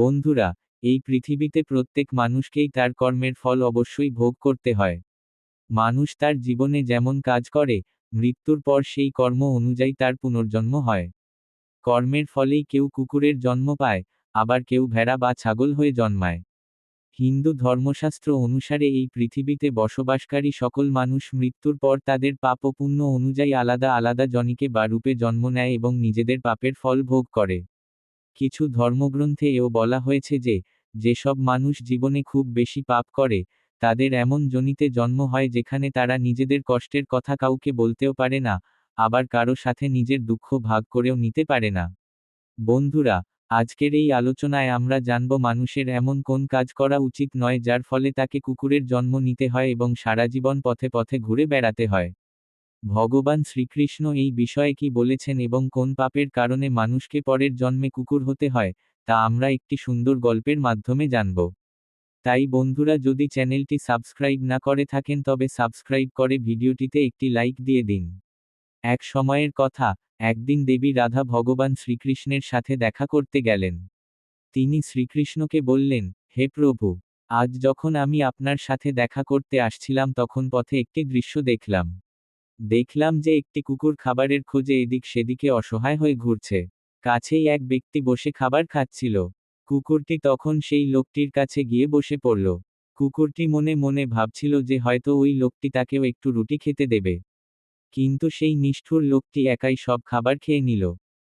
বন্ধুরা, এই পৃথিবীতে প্রত্যেক মানুষকেই তার কর্মের ফল অবশ্যই ভোগ করতে হয়। মানুষ তার জীবনে যেমন কাজ করে, মৃত্যুর পর সেই কর্ম অনুযায়ী তার পুনর্জন্ম হয়। কর্মের ফলেই কেউ কুকুরের জন্ম পায়, আবার কেউ ভেড়া বা ছাগল হয়ে জন্মায়। হিন্দু ধর্মশাস্ত্র অনুসারে এই পৃথিবীতে বসবাসকারী সকল মানুষ মৃত্যুর পর তাদের পাপ পুণ্য অনুযায়ী আলাদা আলাদা জনিকে বা রূপে জন্ম নেয় এবং নিজেদের পাপের ফল ভোগ করে। কিছু ধর্মগ্রন্থে এও বলা হয়েছে যে, যেসব মানুষ জীবনে খুব বেশি পাপ করে, তাদের এমন জনিতে জন্ম হয় যেখানে তারা নিজেদের কষ্টের কথা কাউকে বলতেও পারে না, আবার কারও সাথে নিজের দুঃখ ভাগ করেও নিতে পারে না। বন্ধুরা, আজকের এই আলোচনায় আমরা জানব মানুষের এমন কোন কাজ করা উচিত নয় যার ফলে তাকে কুকুরের জন্ম নিতে হয় এবং সারা জীবন পথে পথে ঘুরে বেড়াতে হয়। ভগবান শ্রীকৃষ্ণ এই বিষয়ে কি বলেছেন এবং কোন পাপের কারণে মানুষকে পরের জন্মে কুকুর হতে হয়, তা আমরা একটি সুন্দর গল্পের মাধ্যমে জানব। তাই বন্ধুরা, যদি চ্যানেলটি সাবস্ক্রাইব না করে থাকেন, তবে সাবস্ক্রাইব করে ভিডিওটিতে একটি লাইক দিয়ে দিন। এক সময়ের কথা, একদিন দেবী রাধা ভগবান শ্রীকৃষ্ণের সাথে দেখা করতে গেলেন। তিনি শ্রীকৃষ্ণকে বললেন, হে প্রভু, আজ যখন আমি আপনার সাথে দেখা করতে আসছিলাম, তখন পথে একটি দৃশ্য দেখলাম। দেখলাম যে একটি কুকুর খাবারের খোঁজে এদিক সেদিকে অসহায় হয়ে ঘুরছে। কাছেই এক ব্যক্তি বসে খাবার খাচ্ছিল। কুকুরটি তখন সেই লোকটির কাছে গিয়ে বসে পড়ল। কুকুরটি মনে মনে ভাবছিল যে হয়তো ওই লোকটি তাকেও একটু রুটি খেতে দেবে। কিন্তু সেই নিষ্ঠুর লোকটি একাই সব খাবার খেয়ে নিল।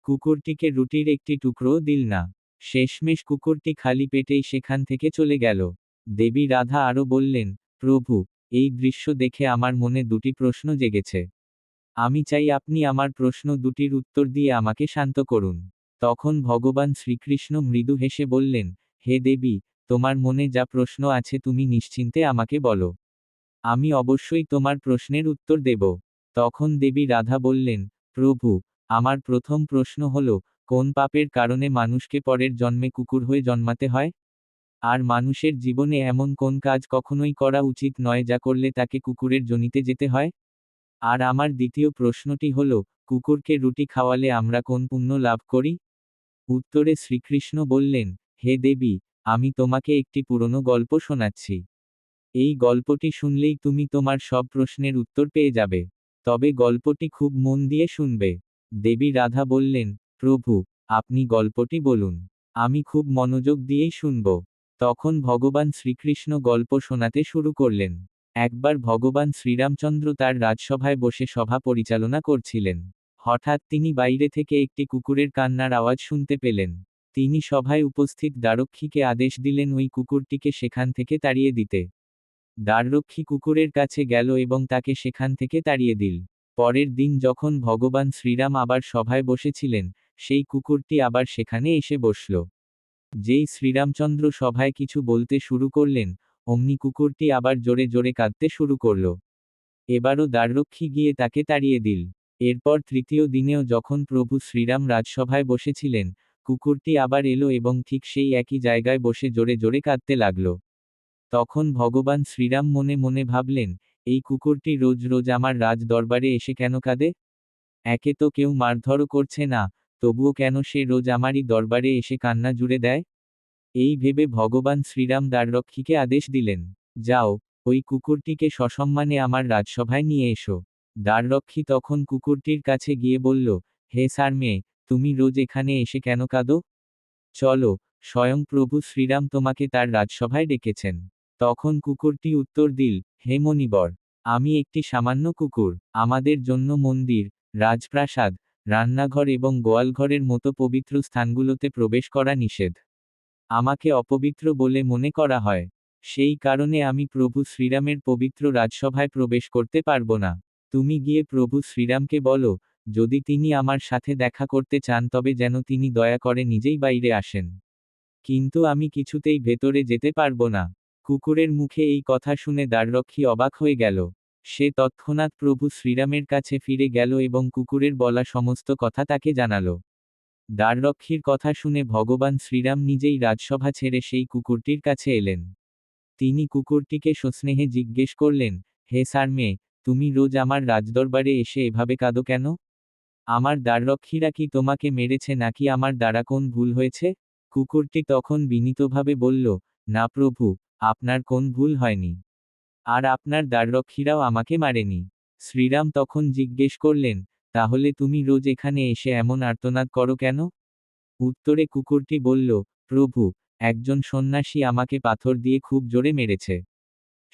কুকুরটিকে রুটির একটি টুকরোও দিল না। শেষমেশ কুকুরটি খালি পেটেই সেখান থেকে চলে গেল। দেবী রাধা আরও বললেন, প্রভু এই দৃশ্য দেখে আমার মনে দুটি প্রশ্ন জেগেছে। আমি চাই আপনি আমার প্রশ্ন দুটির উত্তর দিয়ে আমাকে শান্ত করুন। তখন ভগবান শ্রীকৃষ্ণ মৃদু হেসে বললেন, হে দেবী, তোমার মনে যা প্রশ্ন আছে তুমি নিশ্চিন্তে আমাকে বলো। আমি অবশ্যই তোমার প্রশ্নের উত্তর দেব। তখন দেবী রাধা বললেন, প্রভু, আমার প্রথম প্রশ্ন হল, কোন পাপের কারণে মানুষকে পরের জন্মে কুকুর হয়ে জন্মাতে হয়? আর মানুষের জীবনে এমন কোন কাজ কখনোই করা উচিত নয় যা করলে তাকে কুকুরের জনিতে যেতে হয়? আর আমার দ্বিতীয় প্রশ্নটি হল, কুকুরকে রুটি খাওয়ালে আমরা কোন পুণ্য লাভ করি? উত্তরে শ্রীকৃষ্ণ বললেন, হে দেবী, আমি তোমাকে একটি পুরনো গল্প শোনাচ্ছি। এই গল্পটি শুনলেই তুমি তোমার সব প্রশ্নের উত্তর পেয়ে যাবে। তবে গল্পটি খুব মন দিয়ে শুনবে। দেবী রাধা বললেন, প্রভু, আপনি গল্পটি বলুন। আমি খুব মনোযোগ দিয়েই শুনব। তখন ভগবান শ্রীকৃষ্ণ গল্প শোনাতে শুরু করলেন। একবার ভগবান শ্রীরামচন্দ্র তার রাজসভায় বসে সভা পরিচালনা করছিলেন। হঠাৎ তিনি বাইরে থেকে একটি কুকুরের কান্নার আওয়াজ শুনতে পেলেন। তিনি সভায় উপস্থিত দ্বারক্ষীকে আদেশ দিলেন ওই কুকুরটিকে সেখান থেকে তাড়িয়ে দিতে। দ্বাররক্ষী কুকুরের কাছে গেল এবং তাকে সেখান থেকে তাড়িয়ে দিল। পরের দিন যখন ভগবান শ্রীরাম আবার সভায় বসেছিলেন, সেই কুকুরটি আবার সেখানে এসে বসল। যেই শ্রীরামচন্দ্র সভায় কিছু বলতে শুরু করলেন, অমনি কুকুরটি আবার জোরে জোরে কাঁদতে শুরু করল। এবারও দ্বাররক্ষী গিয়ে তাকে তাড়িয়ে দিল। এরপর তৃতীয় দিনেও যখন প্রভু শ্রীরাম রাজসভায় বসেছিলেন, কুকুরটি আবার এলো এবং ঠিক সেই একই জায়গায় বসে জোরে জোরে কাঁদতে লাগল। তখন ভগবান শ্রীরাম মনে মনে ভাবলেন, এই কুকুরটি রোজ রোজ আমার রাজ দরবারে এসে কেন কাঁদে? একে তো কেউ মারধরও করছে না তবুও কেন সে রোজ আমারই দরবারে এসে কান্না জুড়ে দেয়? এই ভেবে ভগবান শ্রীরাম দ্বাররক্ষীকে আদেশ দিলেন, যাও, ওই কুকুরটিকে সসম্মানে আমার রাজসভায় নিয়ে এসো। দ্বাররক্ষী তখন কুকুরটির কাছে গিয়ে বলল, হে সার মেয়ে তুমি রোজ এখানে এসে কেন কাঁদো? চলো, স্বয়ং প্রভু শ্রীরাম তোমাকে তার রাজসভায় ডেকেছেন। তখন কুকুরটি উত্তর দিল, হে মণিবর, আমি একটি সামান্য কুকুর, আমাদের জন্য মন্দির, রাজপ্রাসাদ রান্নাঘর এবং গোয়ালঘরের মতো পবিত্র স্থানগুলোতে প্রবেশ করা নিষেধ। আমাকে অপবিত্র বলে মনে করা হয়। সেই কারণে আমি প্রভু শ্রীরামের পবিত্র রাজসভায় প্রবেশ করতে পারব না। তুমি গিয়ে প্রভু শ্রীরামকে বলো, যদি তিনি আমার সাথে দেখা করতে চান তবে যেন তিনি দয়া করে নিজেই বাইরে আসেন। কিন্তু আমি কিছুতেই ভেতরে যেতে পারব না। কুকুরের মুখে এই কথা শুনে দ্বাররক্ষী অবাক হয়ে গেল। সে তৎক্ষণাৎ প্রভু শ্রীরামের কাছে ফিরে গেল এবং কুকুরের বলা সমস্ত কথা তাকে জানাল। দ্বাররক্ষীর কথা শুনে ভগবান শ্রীরাম নিজেই রাজসভা ছেড়ে সেই কুকুরটির কাছে এলেন। তিনি কুকুরটিকে সস্নেহে জিজ্ঞেস করলেন, হে সার মেয়ে তুমি রোজ আমার রাজদরবারে এসে এভাবে কাঁদো কেন? আমার দ্বাররক্ষীরা কি তোমাকে মেরেছে নাকি আমার দ্বারা কোন ভুল হয়েছে? কুকুরটি তখন বিনীতভাবে বলল, না প্রভু, আপনার কোন ভুল হয়নি। আর আপনার দ্বাররক্ষীরাও আমাকে মারেনি। শ্রীরাম তখন জিজ্ঞেস করলেন, তাহলে তুমি রোজ এখানে এসে এমন আর্তনাদ করো কেন? উত্তরে কুকুরটি বলল, প্রভু, একজন সন্ন্যাসী আমাকে পাথর দিয়ে খুব জোরে মেরেছে।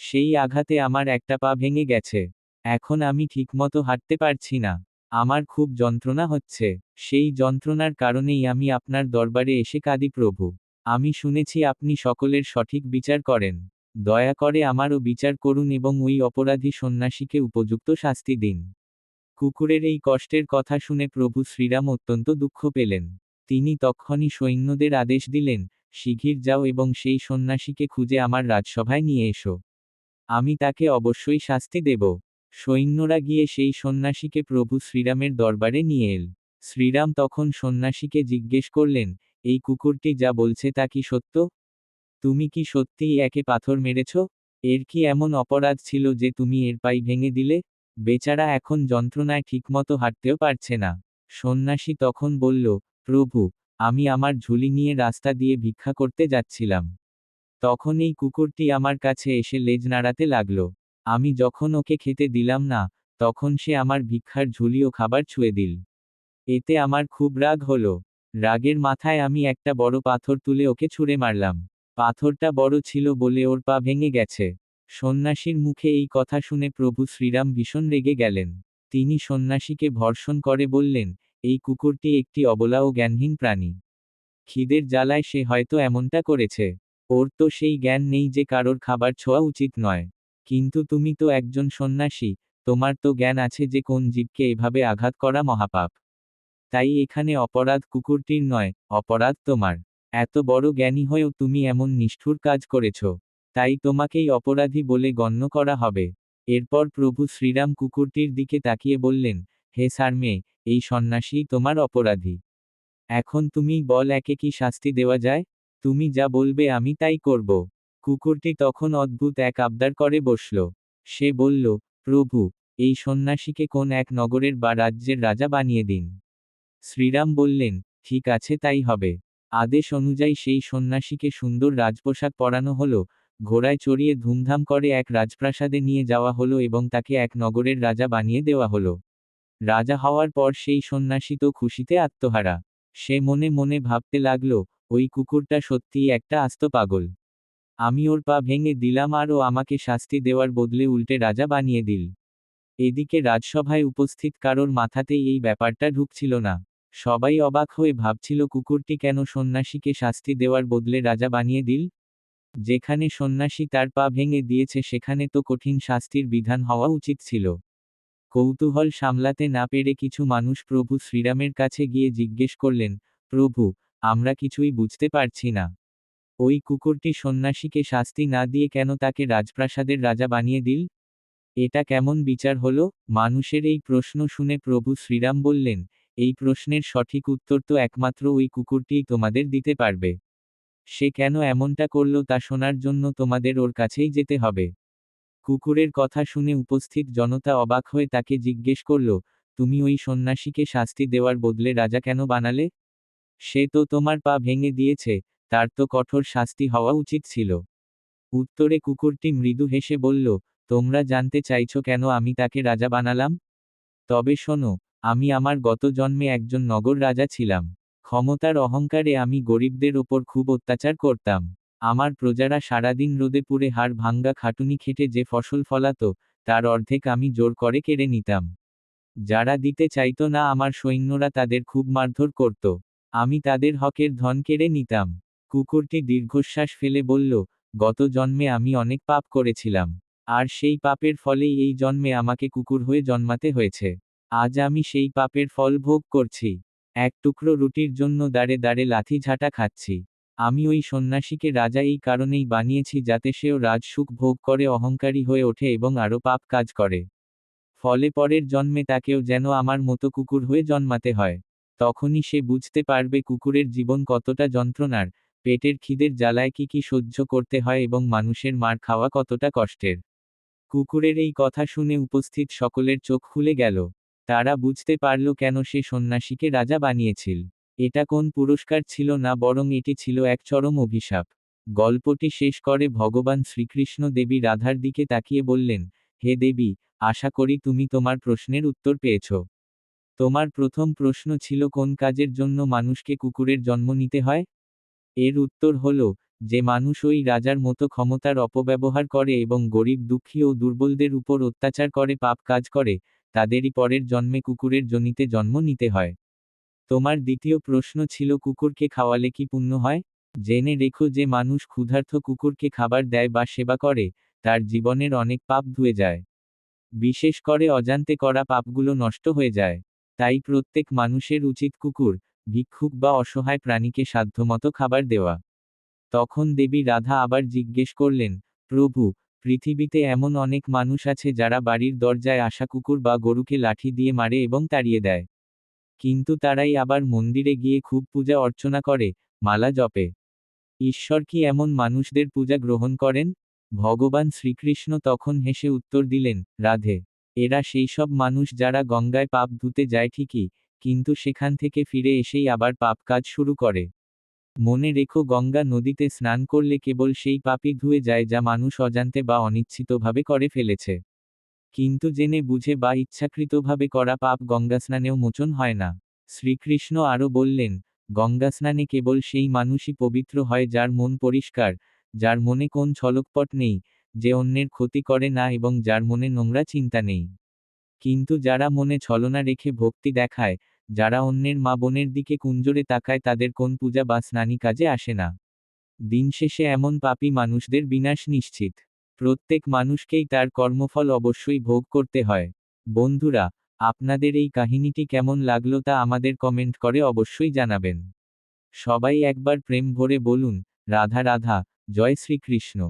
সেই আঘাতে আমার একটা পা ভেঙে গেছে। এখন আমি ঠিকমতো হাঁটতে পারছি না। আমার খুব যন্ত্রণা হচ্ছে। সেই যন্ত্রণার কারণেই আমি আপনার দরবারে এসে কাঁদি প্রভু। আমি শুনেছি আপনি সকলের সঠিক বিচার করেন। দয়া করে আমারও বিচার করুন এবং ওই অপরাধী সন্ন্যাসীকে উপযুক্ত শাস্তি দিন। কুকুরের এই কষ্টের কথা শুনে প্রভু শ্রীরাম অত্যন্ত দুঃখ পেলেন। তিনি তক্ষণই সৈন্যদের আদেশ দিলেন শিগির যাও এবং সেই সন্ন্যাসীকে খুঁজে আমার রাজসভায় নিয়ে এসো। আমি তাকে অবশ্যই শাস্তি দেব। সৈন্যরা গিয়ে সেই সন্ন্যাসীকে প্রভু শ্রীরামের দরবারে নিয়ে এল। শ্রীরাম তখন সন্ন্যাসীকে জিজ্ঞেস করলেন, এই কুকুরটি যা বলছে তা কি সত্য? তুমি কি সত্যিই একে পাথর মেরেছ? এর কি এমন অপরাধ ছিল যে তুমি এর পাই ভেঙে দিলে? বেচারা এখন যন্ত্রণায় ঠিকমতো হাঁটতেও পারছে না। সন্ন্যাসী তখন বলল, প্রভু, আমি আমার ঝুলি নিয়ে রাস্তা দিয়ে ভিক্ষা করতে যাচ্ছিলাম। তখন এই কুকুরটি আমার কাছে এসে লেজ নাড়াতে লাগল। আমি যখন ওকে খেতে দিলাম না, তখন সে আমার ভিক্ষার ঝুলি ও খাবার ছুঁয়ে দিল। এতে আমার খুব রাগ হলো। রাগের মাথায় আমি একটা বড় পাথর তুলে ওকে ছুঁড়ে মারলাম। পাথরটা বড় ছিল বলে ওর পা ভেঙে গেছে। সন্ন্যাসীর মুখে এই কথা শুনে প্রভু শ্রীরাম ভীষণ রেগে গেলেন। তিনি সন্ন্যাসীকে ভর্ষণ করে বললেন, এই কুকুরটি একটি অবলা ও জ্ঞানহীন প্রাণী। খিদের জ্বালায় সে হয়তো এমনটা করেছে। ওর তো সেই জ্ঞান নেই যে কারোর খাবার ছোঁয়া উচিত নয়। কিন্তু তুমি তো একজন সন্ন্যাসী, তোমার তো জ্ঞান আছে যে কোন জীবকে এভাবে আঘাত করা মহাপাপ। তাই এখানে অপরাধ কুকুরটির নয়, অপরাধ তোমার। এত বড় জ্ঞানী হয়েও তুমি এমন নিষ্ঠুর কাজ করেছ। তাই তোমাকেই অপরাধী বলে গণ্য করা হবে। এরপর প্রভু শ্রীরাম কুকুরটির দিকে তাকিয়ে বললেন, হে সারমে, এই সন্ন্যাসী তোমার অপরাধী। এখন তুমি বল একে কি শাস্তি দেওয়া যায়? তুমি যা বলবে আমি তাই করব। কুকুরটি তখন অদ্ভুত এক আবদার করে বসল। সে বলল, প্রভু, এই সন্ন্যাসীকে কোন এক নগরের বা রাজ্যের রাজা বানিয়ে দিন। শ্রীরাম বললেন, ঠিক আছে, তাই হবে। আদেশ অনুযায়ী সেই সন্ন্যাসীকে সুন্দর রাজপোশাক পরানো হলো, ঘোড়ায় চড়িয়ে ধুমধাম করে এক রাজপ্রাসাদে নিয়ে যাওয়া হলো এবং তাকে এক নগরের রাজা বানিয়ে দেওয়া হলো। রাজা হওয়ার পর সেই সন্ন্যাসী তো খুশিতে আত্মহারা। সে মনে মনে ভাবতে লাগল, ওই কুকুরটা সত্যিই একটা আস্ত পাগল। আমি ওর পা ভেঙে দিলাম আর ও আমাকে শাস্তি দেওয়ার বদলে উল্টে রাজা বানিয়ে দিল। এদিকে রাজসভায় উপস্থিত কারোর মাথাতেই এই ব্যাপারটা ঢুকছিল না। সবাই অবাক হয়ে ভাবছিল, কুকুরটি কেন সন্ন্যাসীকে শাস্তি দেওয়ার বদলে রাজা বানিয়ে দিল? যেখানে সন্ন্যাসী তার পা ভেঙে দিয়েছে, সেখানে তো কঠিন শাস্তির বিধান হওয়া উচিত ছিল। কৌতূহল সামলাতে না পেরে কিছু মানুষ প্রভু শ্রীরামের কাছে গিয়ে জিজ্ঞেস করলেন, প্রভু, আমরা কিছুই বুঝতে পারছি না। ওই কুকুরটি সন্ন্যাসীকে শাস্তি না দিয়ে কেন তাকে রাজপ্রাসাদের রাজা বানিয়ে দিল? এটা কেমন বিচার হলো? মানুষের এই প্রশ্ন শুনে প্রভু শ্রীরাম বললেন এই প্রশ্নের সঠিক উত্তর তো একমাত্র ওই কুকুরটিই তোমাদের দিতে পারবে। সে কেন এমনটা করল তা শোনার জন্য তোমাদের ওর কাছেই যেতে হবে। কুকুরের কথা শুনে উপস্থিত জনতা অবাক হয়ে তাকে জিজ্ঞেস করল, তুমি ওই সন্ন্যাসীকে শাস্তি দেওয়ার বদলে রাজা কেন বানালে? সে তো তোমার পা ভেঙে দিয়েছে, তার তো কঠোর শাস্তি হওয়া উচিত ছিল। উত্তরে কুকুরটি মৃদু হেসে বলল, তোমরা জানতে চাইছ কেন আমি তাকে রাজা বানালাম? তবে শোনো আমি আমার গত জন্মে একজন নগর রাজা ছিলাম। ক্ষমতার অহংকারে আমি গরিবদের ওপর খুব অত্যাচার করতাম। আমার প্রজারা সারাদিন রোদে পুড়ে হাড় ভাঙ্গা খাটুনি খেটে যে ফসল ফলাতো, তার অর্ধেক আমি জোর করে কেড়ে নিতাম। যারা দিতে চাইতো না আমার সৈন্যরা তাদের খুব মারধর করত। আমি তাদের হকের ধন কেড়ে নিতাম। কুকুরটি দীর্ঘশ্বাস ফেলে বলল, গত জন্মে আমি অনেক পাপ করেছিলাম। আর সেই পাপের ফলেই এই জন্মে আমাকে কুকুর হয়ে জন্মাতে হয়েছে। আজ আমি সেই পাপের ফল ভোগ করছি। এক টুকরো রুটির জন্য দাঁড়ে দাঁড়ে লাথি ঝাঁটা খাচ্ছি। আমি ওই সন্ন্যাসীকে রাজা এই কারণেই বানিয়েছি যাতে সেও রাজসুখ ভোগ করে, অহংকারী হয়ে ওঠে এবং আরও পাপ কাজ করে। ফলে পরের জন্মে তাকেও যেন আমার মতো কুকুর হয়ে জন্মাতে হয়। তখনই সে বুঝতে পারবে কুকুরের জীবন কতটা যন্ত্রণার, পেটের খিদের জ্বালায় কি কি সহ্য করতে হয় এবং মানুষের মার খাওয়া কতটা কষ্টের। কুকুরের এই কথা শুনে উপস্থিত সকলের চোখ খুলে গেল। তারা বুঝতে পারল কেন সে সন্ন্যাসীকে রাজা বানিয়েছিল। এটা কোন পুরস্কার ছিল না বরং এটি ছিল এক চরম অভিশাপ। গল্পটি শেষ করে ভগবান শ্রীকৃষ্ণ দেবী রাধার দিকে তাকিয়ে বললেন, হে দেবী, আশা করি তুমি তোমার প্রশ্নের উত্তর পেয়েছ। তোমার প্রথম প্রশ্ন ছিল কোন কাজের জন্য মানুষকে কুকুরের জন্ম নিতে হয়? এর উত্তর হল, যে মানুষ ওই রাজার মতো ক্ষমতার অপব্যবহার করে এবং গরিব দুঃখী ও দুর্বলদের উপর অত্যাচার করে, পাপ কাজ করে তাদেরই পরের জন্মে কুকুরের জনিতে জন্ম নিতে হয়। তোমার দ্বিতীয় প্রশ্ন ছিল, কুকুরকে খাওয়ালে কি পুণ্য হয়? জেনে রেখো যে মানুষ ক্ষুধার্থ কুকুরকে খাবার দেয় বা সেবা করে, তার জীবনের অনেক পাপ ধুয়ে যায়। বিশেষ করে অজান্তে করা পাপগুলো নষ্ট হয়ে যায়। তাই প্রত্যেক মানুষের উচিত কুকুর, ভিক্ষুক বা অসহায় প্রাণীকে সাধ্যমতো খাবার দেওয়া। তখন দেবী রাধা আবার জিজ্ঞেস করলেন, প্রভু পৃথিবীতে এমন অনেক মানুষ আছে যারা বাড়ির দরজায় আসা কুকুর বা গরুকে লাঠি দিয়ে মারে এবং তাড়িয়ে দেয়। কিন্তু তারাই আবার মন্দিরে গিয়ে খুব পূজা অর্চনা করে, মালা জপে। ঈশ্বর কি এমন মানুষদের পূজা গ্রহণ করেন? ভগবান শ্রীকৃষ্ণ তখন হেসে উত্তর দিলেন, রাধে। এরা সেই সব মানুষ যারা গঙ্গায় পাপ ধুতে যায় ঠিকই, কিন্তু সেখান থেকে ফিরে এসেই আবার পাপ কাজ শুরু করে। মনে রেখো, গঙ্গা নদীতে স্নান করলে কেবল সেই পাপই ধুয়ে যায় যা মানুষ অজান্তে বা অনিচ্ছিতভাবে করে ফেলেছে। কিন্তু জেনে বুঝে বা ইচ্ছাকৃতভাবে করা পাপ গঙ্গা স্নানেও মোচন হয় না। শ্রীকৃষ্ণ আরও বললেন গঙ্গা স্নানে কেবল সেই মানুষই পবিত্র হয় যার মন পরিষ্কার, যার মনে কোন ছলকপট নেই, যে অন্যের ক্ষতি করে না এবং যার মনে নোংরা চিন্তা নেই। কিন্তু যারা মনে ছলনা রেখে ভক্তি দেখায় যারা অন্যের মা বোনের দিকে কুঞ্জরে তাকায় তাদের কোন পূজা বা স্নানী কাজে আসে না। দিন শেষে এমন পাপী মানুষদের বিনাশ নিশ্চিত। প্রত্যেক মানুষকেই তার কর্মফল অবশ্যই ভোগ করতে হয়। বন্ধুরা, আপনাদের এই কাহিনীটি কেমন লাগল তা আমাদের কমেন্ট করে অবশ্যই জানাবেন। সবাই একবার প্রেম ভরে বলুন, রাধা রাধা, জয় শ্রীকৃষ্ণ।